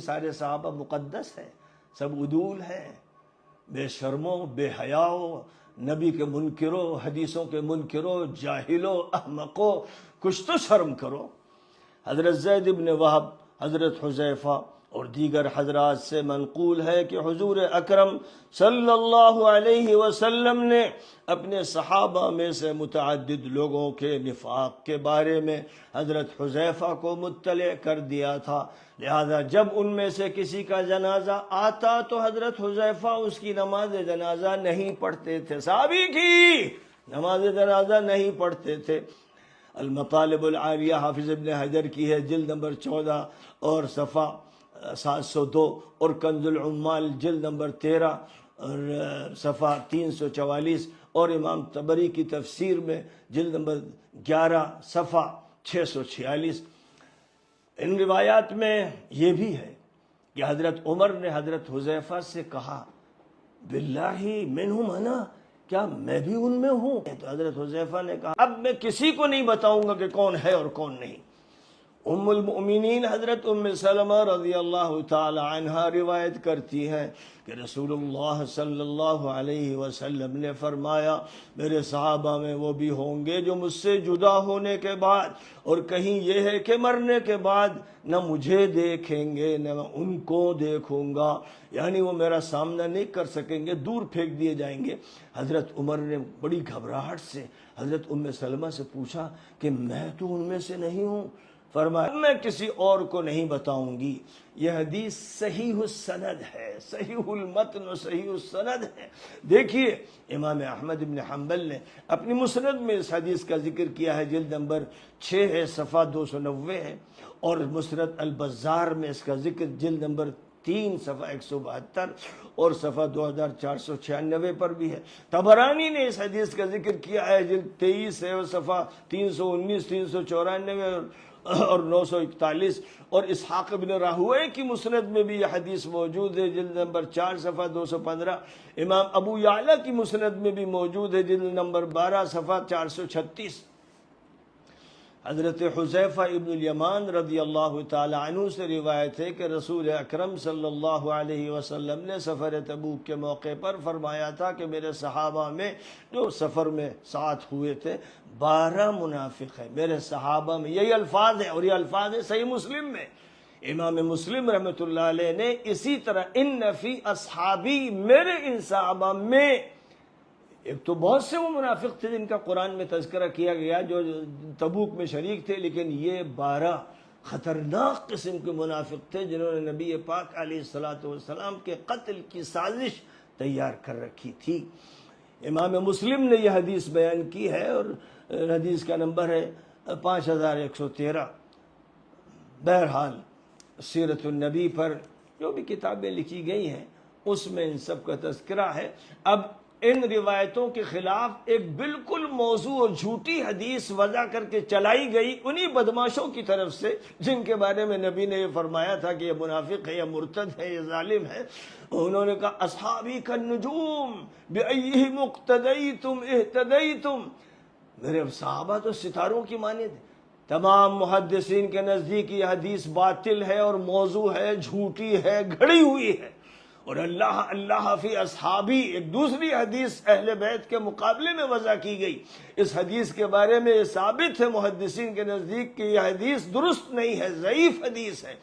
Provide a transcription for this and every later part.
سارے صحابہ مقدس ہیں، سب عدول ہیں، بے شرمو، بے حیاؤ، نبی کے منکرو، حدیثوں کے منکرو، جاہلو، احمقو، کچھ تو شرم کرو۔ حضرت زید ابن وہب، حضرت حذیفہ اور دیگر حضرات سے منقول ہے کہ حضور اکرم صلی اللہ علیہ وسلم نے اپنے صحابہ میں سے متعدد لوگوں کے نفاق کے بارے میں حضرت حذیفہ کو مطلع کر دیا تھا۔ لہذا جب ان میں سے کسی کا جنازہ آتا تو حضرت حذیفہ اس کی نماز جنازہ نہیں پڑھتے تھے۔ صحابی کی نماز جنازہ نہیں پڑھتے تھے۔ المطالب العاریہ حافظ ابن حجر کی ہے جلد نمبر چودہ اور صفحہ سات سو دو اور کنز العمال جلد نمبر تیرہ اور صفحہ تین سو چوالیس اور امام تبری کی تفسیر میں جلد نمبر گیارہ صفحہ چھ سو چھیالیس۔ ان روایات میں یہ بھی ہے کہ حضرت عمر نے حضرت حذیفہ سے کہا، باللہ منہم انا، کیا میں بھی ان میں ہوں؟ تو حضرت حذیفہ نے کہا، اب میں کسی کو نہیں بتاؤں گا کہ کون ہے اور کون نہیں۔ ام المؤمنین حضرت ام سلمہ رضی اللہ تعالی عنہ روایت کرتی ہے کہ رسول اللہ صلی اللہ علیہ وسلم نے فرمایا، میرے صحابہ میں وہ بھی ہوں گے جو مجھ سے جدا ہونے کے بعد، اور کہیں یہ ہے کہ مرنے کے بعد نہ مجھے دیکھیں گے، نہ میں ان کو دیکھوں گا۔ یعنی وہ میرا سامنا نہیں کر سکیں گے، دور پھینک دیے جائیں گے۔ حضرت عمر نے بڑی گھبراہٹ سے حضرت ام سلمہ سے پوچھا کہ میں تو ان میں سے نہیں ہوں۔ فرمایا، میں کسی اور کو نہیں بتاؤں گی. یہ حدیث صحیح السند ہے، صحیح المتن و صحیح السند ہے. دیکھیے، امام احمد بن حنبل نے اپنی مسند میں اس حدیث کا ذکر کیا ہے، جلد نمبر چھ ہے، صفحہ دو سو نوے ہے. اور مسرت البزار میں اس کا ذکر جلد نمبر تین، صفحہ ایک سو بہتر اور صفحہ دو ہزار چار سو چھیانوے پر بھی ہے. تبرانی نے اس حدیث کا ذکر کیا ہے، جلد تیئیس ہے صفحہ تین سو انیس، تین سو چورانوے اور اور نو سو اکتالیس اور اسحاق بن راہوے کی مسند میں بھی یہ حدیث موجود ہے، جلد نمبر چار صفحہ دو سو پندرہ۔ امام ابو یعلا کی مسند میں بھی موجود ہے، جلد نمبر بارہ صفحہ چار سو چھتیس۔ حضرت حذیفہ ابن الیمان رضی اللہ تعالی عنہ سے روایت ہے کہ رسول اکرم صلی اللہ علیہ وسلم نے سفر تبوک کے موقع پر فرمایا تھا کہ میرے صحابہ میں جو سفر میں ساتھ ہوئے تھے، بارہ منافق ہیں۔ میرے صحابہ میں یہی الفاظ ہیں اور یہ الفاظ ہیں صحیح مسلم میں۔ امام مسلم رحمۃ اللہ علیہ نے اسی طرح، ان نفی اصحابی، میرے ان صحابہ میں ایک تو بہت سے وہ منافق تھے جن کا قرآن میں تذکرہ کیا گیا جو تبوک میں شریک تھے، لیکن یہ بارہ خطرناک قسم کے منافق تھے جنہوں نے نبی پاک علیہ السلاۃ والسلام کے قتل کی سازش تیار کر رکھی تھی۔ امام مسلم نے یہ حدیث بیان کی ہے اور حدیث کا نمبر ہے پانچ ہزار ایک سو تیرہ۔ بہرحال سیرت النبی پر جو بھی کتابیں لکھی گئی ہیں، اس میں ان سب کا تذکرہ ہے۔ اب ان روایتوں کے خلاف ایک بالکل موضوع اور جھوٹی حدیث وضع کر کے چلائی گئی انہی بدماشوں کی طرف سے، جن کے بارے میں نبی نے یہ فرمایا تھا کہ یہ منافق ہے یا مرتد ہے، یہ ظالم ہے۔ انہوں نے کہا، اصحابی کا نجوم بے مقتدئی تم احتدئی تم میرے صحابہ تو ستاروں کی مانے تھے تمام محدثین کے نزدیک یہ حدیث باطل ہے اور موضوع ہے، جھوٹی ہے، گھڑی ہوئی ہے۔ اور اللہ اللہ فی اصحابی، ایک دوسری حدیث اہل بیت کے مقابلے میں وضع کی گئی۔ اس حدیث کے بارے میں یہ ثابت ہے، محدثین کے نزدیک کہ یہ حدیث درست نہیں ہے، ضعیف حدیث ہے۔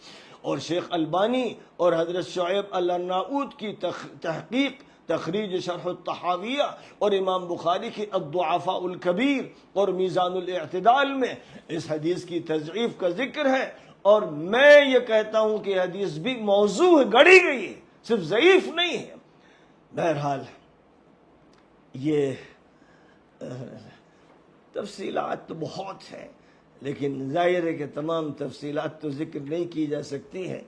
اور شیخ البانی اور حضرت شعیب اللہ کی تحقیق، تخریج شرح التحاویہ اور امام بخاری کی الضعفاء الکبیر اور میزان الاعتدال میں اس حدیث کی تضعیف کا ذکر ہے۔ اور میں یہ کہتا ہوں کہ حدیث بھی موضوع گڑی گئی ہے۔ صرف ضعیف نہیں ہے۔ بہرحال یہ تفصیلات تو بہت ہیں، لیکن ظاہر ہے کہ تمام تفصیلات تو ذکر نہیں کی جا سکتی ہیں۔